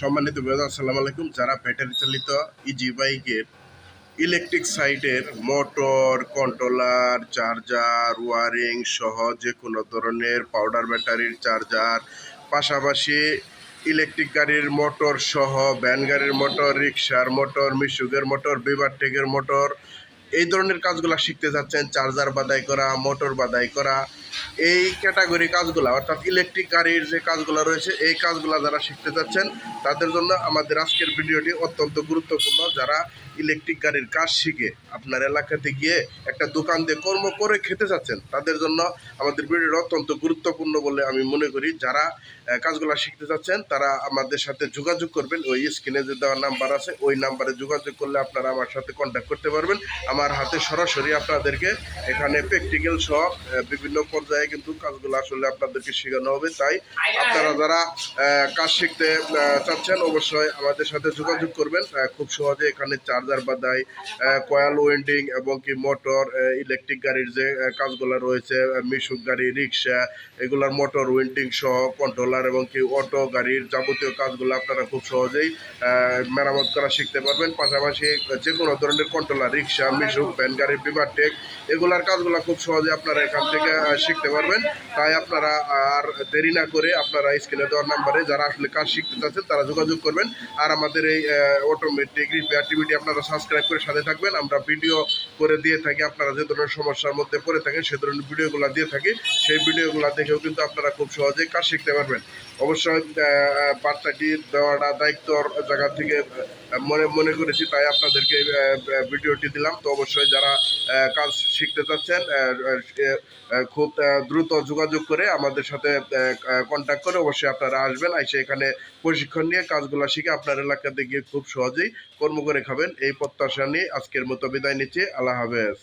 সম্মানিত বেদ আসসালামু আলাইকুম। যারা ব্যাটারি চালিত ইজি বাইকের ইলেকট্রিক সাইটের মোটর কন্ট্রোলার চার্জার ওয়ারিং সহ যে কোনো ধরনের পাউডার ব্যাটারির চার্জার পাশাপাশি ইলেকট্রিক গাড়ির মোটর সহ ভ্যান গাড়ির মোটর রিক্সার মোটর মিশুকের মোটর বিভারটেকের মোটর এই ধরনের কাজগুলো শিখতে যাচ্ছেন। চার্জার বাদাই করা মোটর বাদাই করা এই ক্যাটাগরি কাজগুলো, অর্থাৎ ইলেকট্রিক গাড়ির যে কাজগুলো রয়েছে, এই কাজগুলো যারা শিখতে যাচ্ছেন তাদের জন্য আমাদের আজকের ভিডিওটি অত্যন্ত গুরুত্বপূর্ণ। যারা ইলেকট্রিক গাড়ির কাজ শিখে আপনার এলাকাতে গিয়ে একটা দোকান দিয়ে কর্ম করে খেতে যাচ্ছেন তাদের জন্য আমাদের ভিডিওটা অত্যন্ত গুরুত্বপূর্ণ বলে আমি মনে করি। যারা কাজগুলো শিখতে চাচ্ছেন, তারা আমাদের সাথে যোগাযোগ করবেন। ওই স্ক্রিনে যে দেওয়ার নাম্বার আছে, ওই নাম্বারে যোগাযোগ করলে আপনারা আমার সাথে কন্ট্যাক্ট করতে পারবেন। আমার হাতে সরাসরি আপনাদেরকে এখানে প্র্যাকটিক্যাল সহ বিভিন্ন পর্যায়ে কিন্তু কাজগুলো আসলে আপনাদেরকে শেখানো হবে। তাই আপনারা যারা কাজ শিখতে চাচ্ছেন অবশ্যই আমাদের সাথে যোগাযোগ করবেন। খুব সহজে এখানে চার্জার বা বাদাই কয়াল ওয়েন্ডিং এবং কি মোটর ইলেকট্রিক গাড়ির যে কাজগুলো রয়েছে মিশুক গাড়ি রিক্সা এগুলার মোটর ওয়েন্ডিং সহ কন্ট্রোলার এবং কি অটো গাড়ির যাবতীয় কাজগুলো আপনারা খুব সহজেই মেরামত করা শিখতে পারবেন। পাশাপাশি যে কোনো ধরনের কন্ট্রোলার রিক্সা মিশুক ভ্যান গাড়ি বিভারটেক এগুলার কাজগুলো খুব সহজে আপনারা এখান থেকে শিখতে পারবেন। তাই আপনারা আর দেরি না করে আপনারা স্ক্রিনে দেওয়ার নাম্বারে যারা আসলে কাজ শিখতে চাচ্ছেন তারা যোগাযোগ করবেন। আর আমাদের এই অটোমেটিক রিপেয়ার টিভিটি আপনারা সাবস্ক্রাইব করে সাথে থাকবেন। আমরা ভিডিও করে দিয়ে থাকি, আপনারা যে ধরনের সমস্যার মধ্যে পড়ে থাকেন, সে ধরনের ভিডিওগুলো দিয়ে থাকি। সেই ভিডিওগুলো দেখেও কিন্তু আপনারা খুব সহজেই কাজ শিখতে পারবেন। অবশ্যই বার্তাটি দেওয়াটা দায়িত্বর জায়গা থেকে মনে মনে করেছি, তাই আপনাদেরকে ভিডিওটি দিলাম। তো অবশ্যই যারা কাজ শিখতে চাচ্ছেন খুব দ্রুত যোগাযোগ করে আমাদের সাথে কন্ট্যাক্ট করে অবশ্যই আপনারা আসবেন, এসে এখানে প্রশিক্ষণ নিয়ে কাজগুলো শিখে আপনার এলাকাতে গিয়ে খুব সহজেই কর্ম করে খাবেন। এই প্রত্যাশা নিয়ে আজকের মতো বিদায় নিচ্ছি। আল্লাহ হাফেজ।